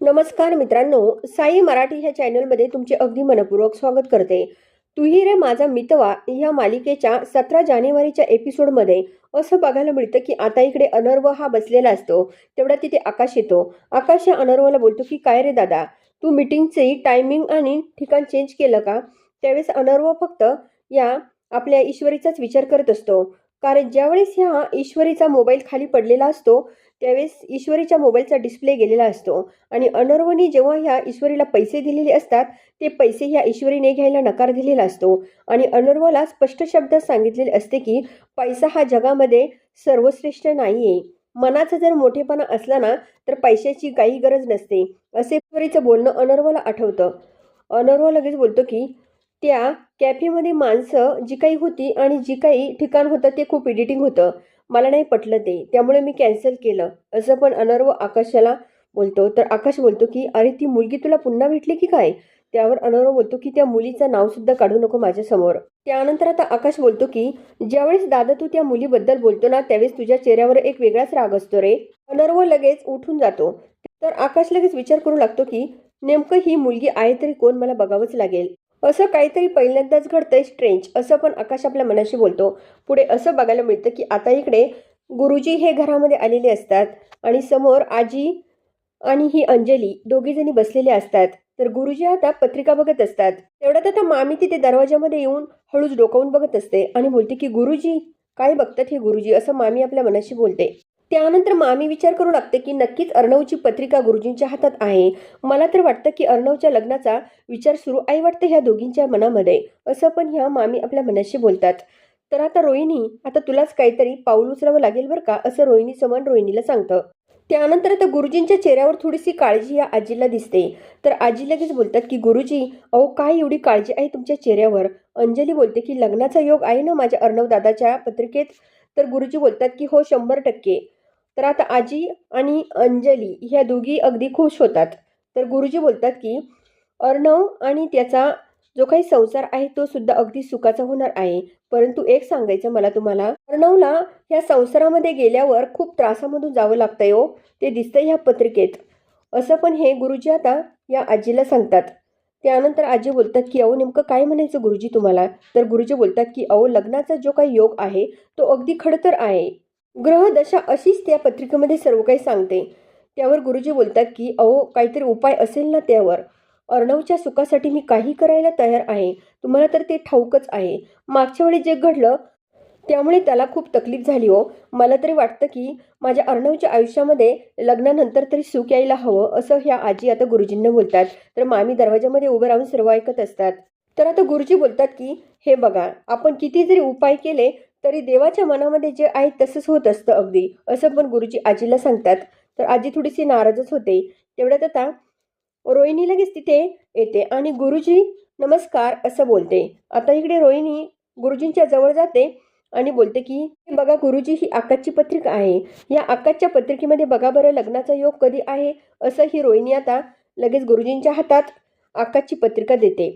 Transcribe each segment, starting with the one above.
नमस्कार मित्रांनो साई मराठी ह्या चॅनलमध्ये तुमचे अगदी मनपूर्वक स्वागत करते. तुही रे माझा मितवा ह्या मालिकेच्या सतरा जानेवारीच्या एपिसोडमध्ये असं बघायला मिळतं की आता इकडे अनर्व हा बसलेला असतो. तेवढा तिथे आकाश येतो. आकाश या अनर्वला बोलतो की काय रे दादा तू मिटिंगचे टायमिंग आणि ठिकाण चेंज केलं का? त्यावेळेस अनर्व फक्त या आपल्या ईश्वरीचाच विचार करत असतो. कारण ज्यावेळेस ह्या ईश्वरीचा मोबाईल खाली पडलेला असतो त्यावेळेस ईश्वरीच्या मोबाईलचा डिस्प्ले गेलेला असतो. आणि अनर्वनी जेव्हा ह्या ईश्वरीला पैसे दिलेले असतात ते पैसे ह्या ईश्वरीने घ्यायला नकार दिलेला असतो. आणि अनर्वला स्पष्ट शब्दात सांगितलेले असते की पैसा हा जगामध्ये सर्वश्रेष्ठ नाही आहे मनाचा जर मोठेपणा असला ना तर पैशाची काही गरज नसते. असे ईश्वरीचं बोलणं अनर्वला आठवतं. अनर्व लगेच बोलतो की त्या कॅफेमध्ये माणसं जी काही होती आणि जी काही ठिकाण होतं ते खूप एडिटिंग होतं. मला नाही पटलं ते. त्यामुळे मी कॅन्सल केलं. असं पण अनर्व आकाशाला बोलतो. तर आकाश बोलतो की अरे ती मुलगी तुला पुन्हा भेटली की काय? त्यावर अनर्व बोलतो की त्या मुलीचं नाव सुद्धा काढू नको माझ्यासमोर. त्यानंतर आता आकाश बोलतो की ज्यावेळेस दादा तू त्या मुलीबद्दल बोलतो ना त्यावेळेस तुझ्या चेहऱ्यावर एक वेगळाच राग असतो रे. अनर्व लगेच उठून जातो. तर आकाश लगेच विचार करू लागतो की नेमकं ही मुलगी आहे तरी कोण? मला बघावंच लागेल. असं काहीतरी पहिल्यांदाच घडतंय स्ट्रेंज असं पण आकाश आपल्या मनाशी बोलतो. पुढे असं बघायला मिळतं की आता इकडे गुरुजी हे घरामध्ये आलेले असतात आणि समोर आजी आणि ही अंजली दोघीजणी बसलेले असतात. तर गुरुजी आता पत्रिका बघत असतात. तेवढ्यात आता मामी तिथे दरवाजामध्ये येऊन हळूच डोकावून बघत असते आणि बोलते की गुरुजी काय बघतात हे गुरुजी? असं मामी आपल्या मनाशी बोलते. त्यानंतर मामी विचार करू लागते की नक्कीच अर्णवची पत्रिका गुरुजींच्या हातात आहे. मला तर वाटतं की अर्णवच्या लग्नाचा विचार सुरू आई वाटते ह्या दोघींच्या मनामध्ये. असं पण ह्या मामी आपल्या मनाशी बोलतात. तर आता रोहिणी आता तुलाच काहीतरी पाऊल उचलावं लागेल बरं का? असं रोहिणी समन रोहिणीला सांगतं. त्यानंतर आता गुरुजींच्या चेहऱ्यावर थोडीशी काळजी या आजीला दिसते. तर आजी लगेच बोलतात की गुरुजी अहो काय एवढी काळजी आहे तुमच्या चेहऱ्यावर? अंजली बोलते की लग्नाचा योग आहे ना माझ्या अर्णव दादाच्या पत्रिकेत? तर गुरुजी बोलतात की हो शंभर टक्के. तर आता आजी आणि अंजली ह्या दोघी अगदी खुश होतात. तर गुरुजी बोलतात की अर्णव आणि त्याचा जो काही संसार आहे तो सुद्धा अगदी सुखाचा होणार आहे. परंतु एक सांगायचं मला तुम्हाला अर्णवला ह्या संसारामध्ये गेल्यावर खूप त्रासामधून जावं लागतंय हो. ते दिसतंय ह्या पत्रिकेत. असं पण हे गुरुजी आता या आजीला सांगतात. त्यानंतर आजी बोलतात की अहो नेमकं काय म्हणायचं गुरुजी तुम्हाला? तर गुरुजी बोलतात की अहो लग्नाचा जो काही योग आहे तो अगदी खडतर आहे. ग्रहदशा अशीच त्या पत्रिकेमध्ये सर्व काही सांगते. त्यावर गुरुजी बोलतात की अहो काहीतरी उपाय असेल ना त्यावर. अर्णवच्या सुखासाठी मी काही करायला तयार आहे. तुम्हाला तर ते ठाऊकच आहे. मागच्या वेळी जे घडलं त्यामुळे त्याला खूप तकलीफ झाली हो. मला तरी वाटतं की माझ्या अर्णवच्या आयुष्यामध्ये लग्नानंतर तरी सुख यायला हवं असं ह्या आजी आता गुरुजींना बोलतात. तर मामी दरवाजामध्ये उभं राहून सर्व ऐकत असतात. तर आता गुरुजी बोलतात की हे बघा आपण किती जरी उपाय केले तरी देवाच्या मनामध्ये जे आहे तसंच होत असतं अगदी. असं पण गुरुजी आजीला सांगतात. तर आजी थोडीशी नाराजच होते. तेवढ्यात आता रोहिणी लगेच तिथे येते आणि गुरुजी नमस्कार असं बोलते. आता इकडे रोहिणी गुरुजींच्या जवळ जाते आणि बोलते की बघा गुरुजी ही आकाशची पत्रिका आहे. या आकाशच्या पत्रिकेमध्ये बघा बरं लग्नाचा योग कधी आहे? असं ही रोहिणी आता लगेच गुरुजींच्या हातात आकाशची पत्रिका देते.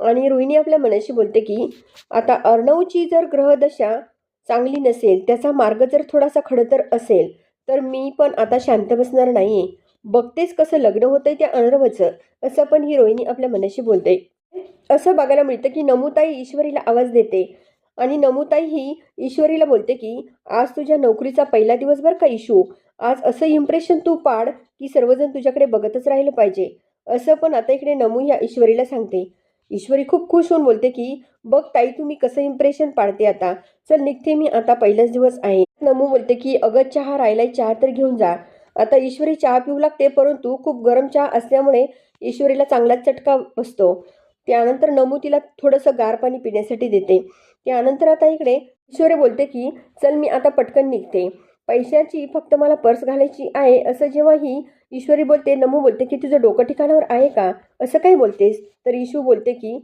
आणि रोहिणी आपल्या मनाशी बोलते की आता अर्णवची जर ग्रहदशा चांगली नसेल त्याचा मार्ग जर थोडासा खडतर असेल तर मी पण आता शांत बसणार नाही बघतेच कसं लग्न होतंय त्या अनर्वचं असं पण ही रोहिणी आपल्या मनाशी बोलते. असं बघायला मिळतं की नमुताई ईश्वरीला आवाज देते. आणि नमुताई ही ईश्वरीला बोलते की आज तुझ्या नोकरीचा पहिला दिवस बरं का इशू आज असं इम्प्रेशन तू पाड की सर्वजण तुझ्याकडे बघतच राहिलं पाहिजे. असं पण आता इकडे नमू ह्या ईश्वरीला सांगते. ईश्वरी खूप खुश होऊन बोलते की बघ ताई तुम्ही कसं इम्प्रेशन पाडते आता. चल निघते मी. आता पहिलाच दिवस आहे. नमू बोलते की अगं चहा राहिलाय. चहा तर घेऊन जा. आता ईश्वरी चहा पिऊ लागते परंतु खूप गरम चहा असल्यामुळे ईश्वरीला चांगलाच चटका बसतो. त्यानंतर नमू तिला थोडंसं गार पाणी पिण्यासाठी देते. त्यानंतर आता इकडे ईश्वरी बोलते की चल मी आता पटकन निघते. पैशाची फक्त मला पर्स घालायची आहे. असं जेव्हा ही ईश्वरी बोलते नमू बोलते की तुझं डोकं ठिकाणावर आहे का? असं काय बोलतेस? तर ईशू बोलते की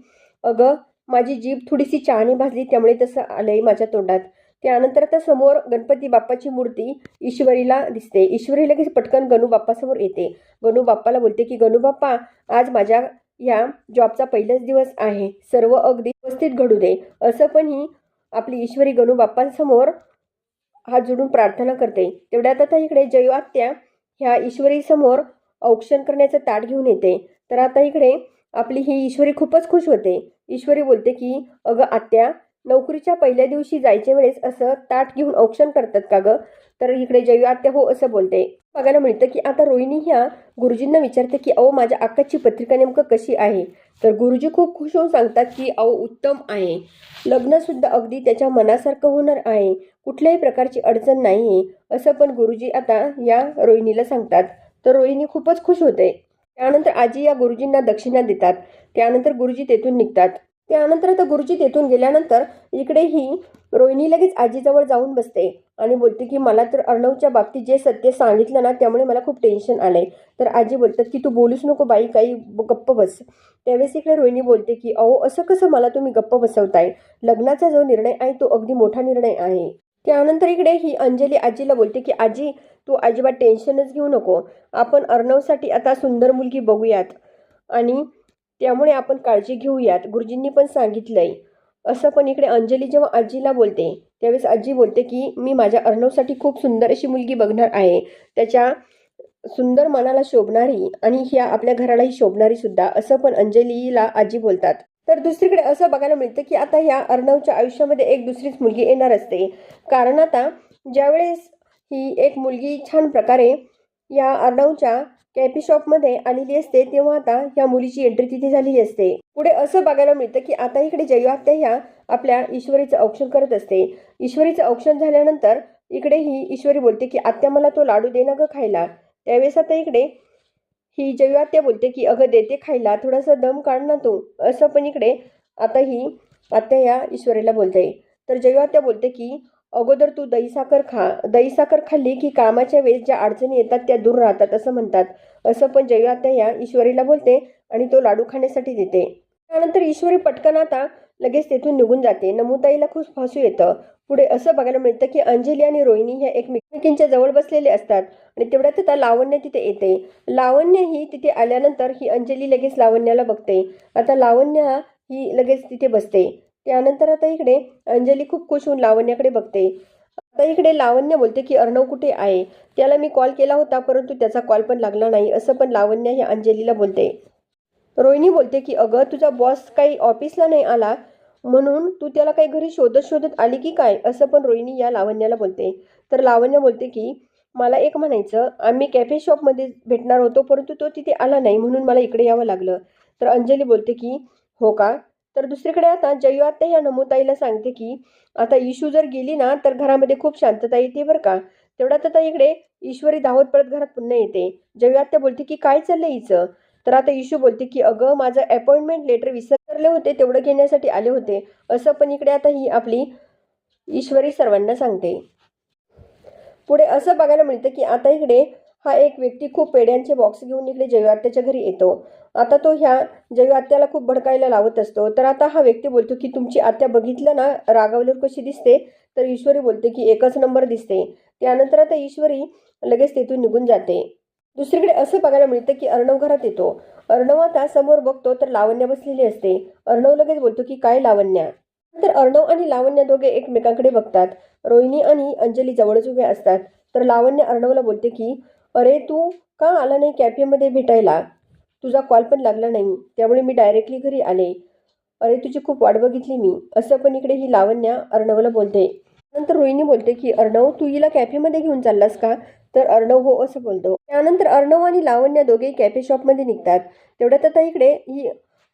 अगं माझी जीभ थोडीशी चहाने भाजली त्यामुळे तसं आलंय माझ्या तोंडात. त्यानंतर आता समोर गणपती बाप्पाची मूर्ती ईश्वरीला दिसते. ईश्वरी लगेच पटकन गणू बाप्पासमोर येते. गणू बाप्पाला बोलते की गणू बाप्पा आज माझ्या या जॉबचा पहिलाच दिवस आहे. सर्व अगदी व्यवस्थित घडू दे. असं पण ही आपली ईश्वरी गणू बाप्पांसमोर हात जोडून प्रार्थना करते. तेवढ्यात आता इकडे जयवात्या ह्या ईश्वरी समोर औक्षण करण्याचं ताट घेऊन येते. तर आता इकडे आपली ही ईश्वरी खूपच खुश होते. ईश्वरी बोलते की अगं आत्या नोकरीच्या पहिल्या दिवशी जायच्या वेळेस असं ताट घेऊन औक्षण करतात का गं? तर इकडे जयू आत्या हो असं बोलते. बघायला मिळतं की आता रोहिणी ह्या गुरुजींना विचारते की अहो माझ्या अक्काची पत्रिका नेमकं कशी आहे? तर गुरुजी खूप खुश होऊन सांगतात की अहो उत्तम आहे. लग्नसुद्धा अगदी त्याच्या मनासारखं होणार आहे. कुठल्याही प्रकारची अडचण नाही आहे असं पण गुरुजी आता या रोहिणीला सांगतात. तर रोहिणी खूपच खुश होते. त्यानंतर आजी या गुरुजींना दक्षिणा देतात. त्यानंतर गुरुजी तेथून निघतात. त्यानंतर आता गुरुजी तेथून गेल्यानंतर इकडे ही रोहिणी लगेच आजीजवळ जाऊन बसते आणि बोलते की मला तर अर्णवच्या बाबतीत जे सत्य सांगितलं ना त्यामुळे मला खूप टेन्शन आलंय. तर आजी बोलतात की तू बोलूच नको बाई काही गप्प बस. त्यावेळेस इकडे रोहिणी बोलते की अहो असं कसं मला तुम्ही गप्प बसवताय? लग्नाचा जो निर्णय आहे तो अगदी मोठा निर्णय आहे. त्यानंतर इकडे ही अंजली आजीला बोलते की आजी तू अजिबात टेन्शनच घेऊ नको. आपण अर्णवसाठी आता सुंदर मुलगी बघूयात आणि त्यामुळे आपण काळजी घेऊयात. गुरुजींनी पण सांगितलंय. असं पण इकडे अंजली जेव्हा आजीला बोलते त्यावेळेस आजी बोलते की मी माझ्या अर्णवसाठी खूप सुंदर अशी मुलगी बघणार आहे. त्याच्या सुंदर मनाला शोभणारी आणि ह्या आपल्या घरालाही शोभणारी सुद्धा. असं पण अंजलीला आजी बोलतात. तर दुसरीकडे असं बघायला मिळतं की आता ह्या अर्णवच्या आयुष्यामध्ये एक दुसरीच मुलगी येणार असते. कारण आता ज्यावेळेस ही एक मुलगी छान प्रकारे या अर्णवच्या कॅफे शॉपमध्ये आलेली असते तेव्हा आता ह्या मुलीची एंट्री तिथे झालेली असते. पुढे असं बघायला मिळतं की आता इकडे जयवात्या ह्या आपल्या ईश्वरीचं औक्षण करत असते. ईश्वरीचं औक्षण झाल्यानंतर इकडे ही ईश्वरी बोलते की आत्या मला तो लाडू दे ना गं खायला. त्यावेळेस आता इकडे ही जयवात्या बोलते की अगं देते खायला थोडासा दम काढ ना तू. असं पण इकडे आता ही आत्या या ईश्वरीला बोलते. तर जयवात्या बोलते की अगोदर तू दही साखर खा दही साखर खाल्ली की कामाच्या वेळेस ज्या अडचणी येतात त्या दूर राहतात असं म्हणतात. असं पण जयवात्या या ईश्वरीला बोलते आणि तो लाडू खाण्यासाठी देते. त्यानंतर ईश्वरी पटकन आता लगेच तेथून निघून जाते. नमुताईला खूप हसू येतं. पुढे असं बघायला मिळतं की अंजली आणि रोहिणी ह्या एकमेकींच्या जवळ बसलेले असतात. आणि तेवढ्यात आता लावण्य तिथे येते. लावण्य ही तिथे आल्यानंतर ही अंजली लगेच लावण्याला बघते. आता लावण्य ही लगेच तिथे बसते. त्यानंतर आता इकडे अंजली खूप खुश होऊन लावण्याकडे बघते. आता इकडे लावण्य बोलते की अर्णव कुठे आहे? त्याला मी कॉल केला होता परंतु त्याचा कॉल पण लागला नाही. असं पण लावण्य ही अंजलीला बोलते. रोहिणी बोलते की अगं तुझा बॉस काही ऑफिसला नाही आला. म्हणून तू त्याला काही घरी शोधत शोधत आली की काय? असं पण रोहिणी या लावण्याला बोलते. तर लावण्य बोलते की मला एक म्हणायचं. आम्ही कॅफे शॉपमध्ये भेटणार होतो परंतु तो तिथे आला नाही म्हणून मला इकडे यावं लागलं. तर अंजली बोलते की हो का? तर दुसरीकडे आता जयू आत्या या नमुताईला सांगते की आता इशू जर गेली ना तर घरामध्ये खूप शांतता येते बरं का? तेवढ्यात आता इकडे ईश्वरी धावत पडत घरात पुन्हा येते. जयू आत्या बोलते की काय चाललंय हिचं? तर आता इशू बोलते की अगं माझं अपॉइंटमेंट लेटर विसरले होते तेवढं घेण्यासाठी आले होते. असं पण इकडे आता ही आपली ईश्वरी सर्वांना सांगते. पुढे असं बघायला मिळतं की आता इकडे हा एक व्यक्ती खूप पेड्यांचे बॉक्स घेऊन इकडे जयवात्याच्या घरी येतो. आता तो ह्या जयवात्याला खूप भडकायला लावत असतो. तर आता हा व्यक्ती बोलतो की तुमची आत्या बघितलं ना रागावल्यावर कशी दिसते? तर ईश्वरी बोलते की एकच नंबर दिसते. त्यानंतर आता ईश्वरी लगेच तेथून निघून जाते. दुसरीकडे असं बघायला मिळतं की अर्णव घरात येतो. अर्णव आता समोर बघतो तर लावण्या बसलेली असते. अर्णव लगेच बोलतो की काय लावण्या? तर अर्णव आणि लावण्या दोघे एकमेकांकडे बघतात. रोहिणी आणि अंजली जवळच उभ्या असतात. तर लावण्य अर्णवला बोलते की अरे तू का आला नाही कॅफेमध्ये भेटायला? तुझा कॉल पण लागला नाही. त्यामुळे मी डायरेक्टली घरी आले. अरे तुझी खूप वाट बघितली मी. असं पण इकडे ही लावण्या अर्णवला बोलते. नंतर रोहिणी बोलते की अर्णव तू हिला कॅफेमध्ये घेऊन चाललास का? तर अर्णव हो असं बोलतो. त्यानंतर अर्णव आणि लावण्य दोघे कॅफे शॉपमध्ये निघतात. तेवढ्यात आता इकडे ही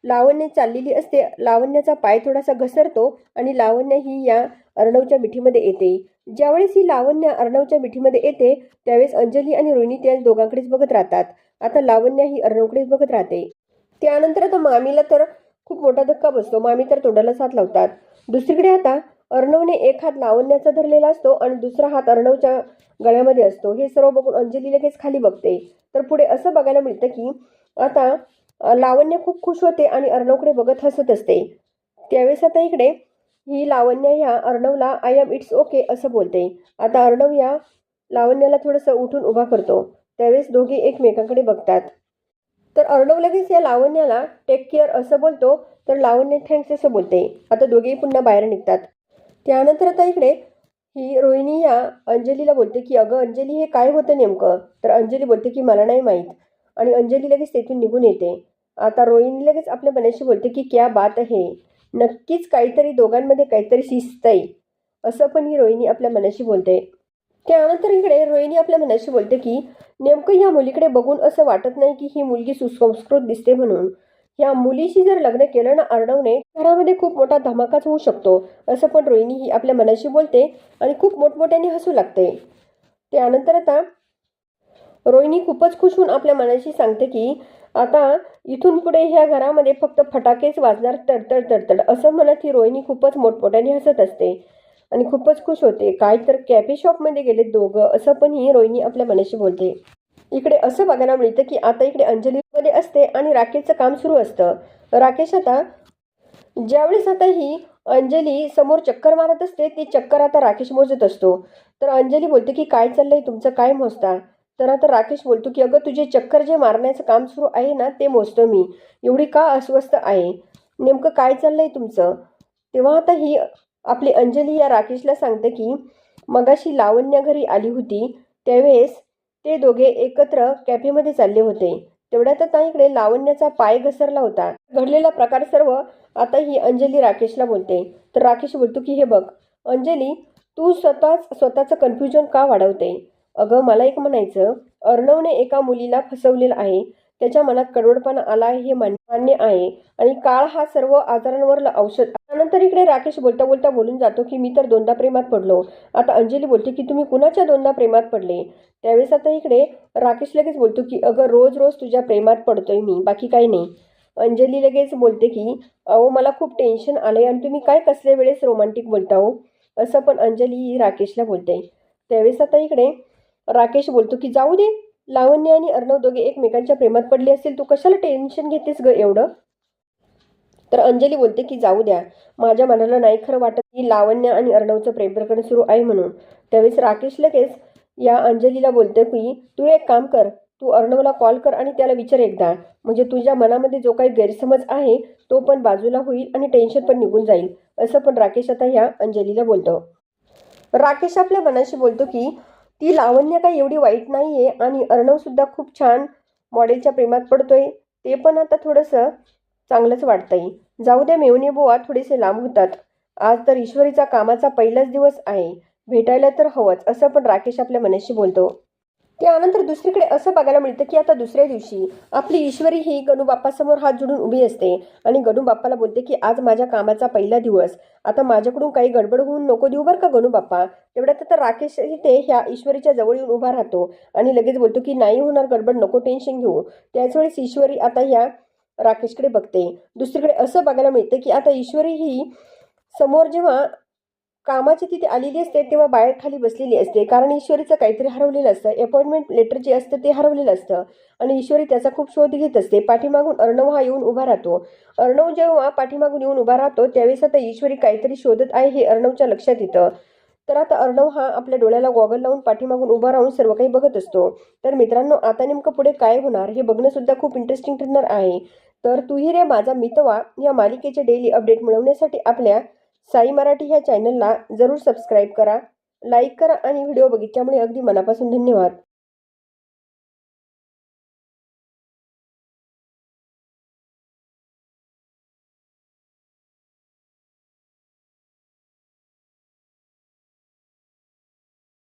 लावण्य चाललेली असते. लावण्याचा पाय थोडासा घसरतो आणि लावण्य ही या अर्णवच्या मिठीमध्ये येते. ज्यावेळेस ही लावण्य अर्णवच्या मिठीमध्ये येते त्यावेळेस अंजली आणि रोहिणी त्या दोघांकडेच बघत राहतात. आता लावण्य ही अर्णवकडेच बघत राहते. त्यानंतर आता मामीला तर खूप मोठा धक्का बसतो. मामी तर तोंडाला साथ लावतात. दुसरीकडे आता अर्णवने एक हात लावण्याचा धरलेला असतो आणि दुसरा हात अर्णवच्या गळ्यामध्ये असतो. हे सर्व बघून अंजली लगेच खाली बघते. तर पुढे असं बघायला मिळतं की आता लावण्य खूप खुश होते आणि अर्णवकडे बघत हसत असते. त्यावेळेस आता इकडे ही लावण्य ह्या अर्णवला आय एम इट्स ओके असं बोलते. आता अर्णव या लावण्याला थोडंसं उठून उभा करतो. त्यावेळेस दोघे एकमेकांकडे बघतात. तर अर्णव लगेच या लावण्याला टेक केअर असं बोलतो. तर लावण्य थँक्स असं बोलते. आता दोघेही पुन्हा बाहेर निघतात. त्यानंतर आता इकडे ही रोहिणी या अंजलीला बोलते की अगं अंजली हे काय होतं नेमकं? तर अंजली बोलते की मला नाही माहीत. आणि अंजली लगेच तेथून निघून येते. आता रोहिणी लगेच आपल्या मनाशी बोलते की क्या बात आहे नक्कीच काहीतरी दोघांमध्ये काहीतरी शिस्तय असं पण ही रोहिणी आपल्या मनाशी बोलते. त्यानंतर इकडे रोहिणी आपल्या मनाशी बोलते की नेमकं ह्या मुलीकडे बघून असं वाटत नाही की ही मुलगी सुसंस्कृत दिसते म्हणून. या मुलीशी जर लग्न केलं ना अर्णवने घरामध्ये खूप मोठा धमाकाच होऊ शकतो असं पण रोहिणी ही आपल्या मनाशी बोलते आणि खूप मोठमोठ्याने हसू लागते. त्यानंतर आता रोहिणी खूपच खुश होऊन आपल्या मनाशी सांगते की आता इथून पुढे ह्या घरामध्ये फक्त फटाकेच वाजणार तडतड तडतड असं म्हणत ही रोहिणी खूपच मोठमोठ्याने हसत असते आणि खूपच खुश होते. काय तर कॅफे शॉपमध्ये गेले दोघं असं पण ही रोहिणी आपल्या मनाशी बोलते. इकडे असं बघायला मिळतं की आता इकडे अंजली मध्ये असते आणि राकेशचं काम सुरू असतं. राकेश आता ज्यावेळेस आता ही अंजली समोर चक्कर मारत असते ती चक्कर आता राकेश मोजत असतो. तर अंजली बोलते की काय चाललंय? तुमचं काय मोजता? तर आता राकेश बोलतो की अगं तुझे चक्कर जे मारण्याचं काम सुरू आहे ना ते मोजतो मी. एवढी का अस्वस्थ आहे? नेमकं काय चाललंय तुमचं? तेव्हा आता ही आपली अंजली या राकेशला सांगते की मगाशी लावण्या घरी आली होती. त्यावेळेस ते दोघे एकत्र कॅफेमध्ये चालले होते. तेवढ्यातच ताईकडे इकडे लावण्याचा पाय घसरला होता. घडलेला प्रकार सर्व आता ही अंजली राकेशला बोलते. तर राकेश बोलतो की हे बघ अंजली तू स्वतःच स्वतःचं कन्फ्युजन का वाढवते? अगं मला एक म्हणायचं. अर्णवने एका मुलीला फसवलेलं आहे. त्याच्या मनात कडवडपणा आला आहे हे मान- मान्य आहे. आणि काळ हा सर्व आजारांवर औषध त्यानंतर इकडे राकेश बोलता बोलता बोलून जातो की मी तर दोनदा प्रेमात पडलो. आता अंजली बोलते की तुम्ही कुणाच्या दोनदा प्रेमात पडले? त्यावेळेस आता इकडे राकेश लगेच बोलतो की अगं रोज रोज तुझ्या प्रेमात पडतोय मी बाकी काही नाही. अंजली लगेच बोलते की अहो मला खूप टेन्शन आलंय आणि तुम्ही काय कसल्या वेळेस रोमांटिक बोलता हो? असं पण अंजली राकेशला बोलते. त्यावेळेस आता इकडे राकेश बोलतो की जाऊ दे लावण्य आणि अर्णव दोघे एकमेकांच्या प्रेमात पडले असेल तू कशाला टेन्शन घेतेस ग एवढं? तर अंजली बोलते की जाऊ द्या. माझ्या मनाला नाही खरं वाटत की लावण्य आणि अर्णवचं प्रेम प्रकरण सुरू आहे म्हणून. त्यावेळेस राकेश लगेच या अंजलीला बोलते की तू एक काम कर. तू अर्णवला कॉल कर आणि त्याला विचार एकदा. म्हणजे तुझ्या मनामध्ये जो काही गैरसमज आहे तो पण बाजूला होईल आणि टेन्शन पण निघून जाईल. असं पण राकेश आता ह्या अंजलीला बोलतो. राकेश आपल्या मनाशी बोलतो की ती लावण्य काही एवढी वाईट नाही आहे आणि अर्णवसुद्धा खूप छान मॉडेलच्या प्रेमात पडतोय. ते पण आता थोडंसं चांगलंच वाटतंय. जाऊ द्या मेवणे बुवा थोडेसे लांब होतात. आज तर ईश्वरीचा कामाचा पहिलाच दिवस आहे. भेटायला तर हवंच असं पण राकेश आपल्या मनाशी बोलतो. त्यानंतर दुसरीकडे असं बघायला मिळतं की आता दुसऱ्या दिवशी आपली ईश्वरी ही गणूबाप्पासमोर हात जोडून उभी असते आणि गणूबाप्पाला बोलते की आज माझ्या कामाचा पहिला दिवस. आता माझ्याकडून काही गडबड होऊन नको देऊ बरं का गणूबाप्पा तेवढ्यात तर राकेश इथे ह्या ईश्वरीच्या जवळ येऊन उभा राहतो आणि लगेच बोलतो की नाही होणार गडबड नको टेन्शन घेऊ. त्याच वेळेस ईश्वरी आता ह्या राकेशकडे बघते. दुसरीकडे असं बघायला मिळतं की आता ईश्वरी ही समोर जेव्हा कामाची तिथे आलेली असते तेव्हा बाहेर खाली बसलेली असते. कारण ईश्वरीचं काहीतरी हरवलेलं असतं. अपॉइंटमेंट लेटर जे असतं ते हरवलेलं असतं. आणि ईश्वरी त्याचा खूप शोध घेत असते. पाठीमागून अर्णव हा येऊन उभा राहतो. अर्णव जेव्हा पाठीमागून येऊन उभा राहतो त्यावेळेस आता ईश्वरी काहीतरी शोधत आहे हे अर्णवच्या लक्षात येतं. तर आता अर्णव हा आपल्या डोळ्याला गॉगल लावून पाठीमागून उभा राहून सर्व काही बघत असतो. तर मित्रांनो आता नेमकं पुढे काय होणार हे बघणं सुद्धा खूप इंटरेस्टिंग ठरणार आहे. तर तुही रे माझा मितवा या मालिकेचे डेली अपडेट मिळवण्यासाठी आपल्या साई मराठी ह्या चॅनलला जरूर सबस्क्राईब करा लाईक करा आणि व्हिडिओ बघितल्यामुळे अगदी मनापासून धन्यवाद.